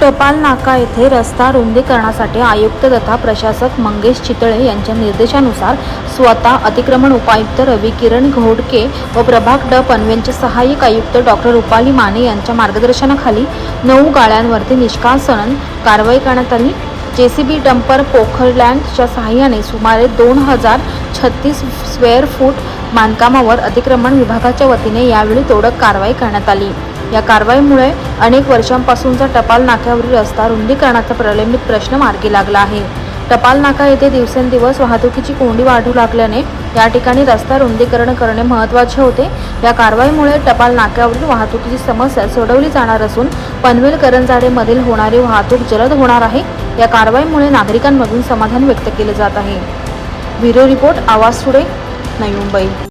टपाल नाका येथे रस्ता रुंदीकरणासाठी आयुक्त तथा प्रशासक मंगेश चितळे यांच्या निर्देशानुसार स्वतः अतिक्रमण उपायुक्त रवी किरण घोडके व प्रभाग ड पनवेलचे सहाय्यक आयुक्त डॉक्टर रुपाली माने यांच्या मार्गदर्शनाखाली नऊ गाळ्यांवरती निष्कासन कारवाई करण्यात आली. जे सी बी डंपर पोखरलँडच्या सहाय्याने सुमारे दोन हजार छत्तीस स्क्वेअर फूट बांधकामावर अतिक्रमण विभागाच्या वतीने यावेळी तोडक कारवाई करण्यात आली. या कारवाईमुळे अनेक वर्षांपासूनचा टपाल नाक्यावरील रस्ता रुंदीकरणाचा प्रलंबित प्रश्न मार्गी लागला आहे. टपाल नाका येथे दिवसेंदिवस वाहतुकीची कोंडी वाढू लागल्याने या ठिकाणी रस्ता रुंदीकरण करणे महत्त्वाचे होते. या कारवाईमुळे टपाल नाक्यावरील वाहतुकीची समस्या सोडवली जाणार असून पनवेल करंजाडेमधील होणारी वाहतूक जलद होणार आहे. या कारवाईमुळे नागरिकांमधून समाधान व्यक्त केले जात आहे. ब्युरो रिपोर्ट आवाज सुडे नवी मुंबई.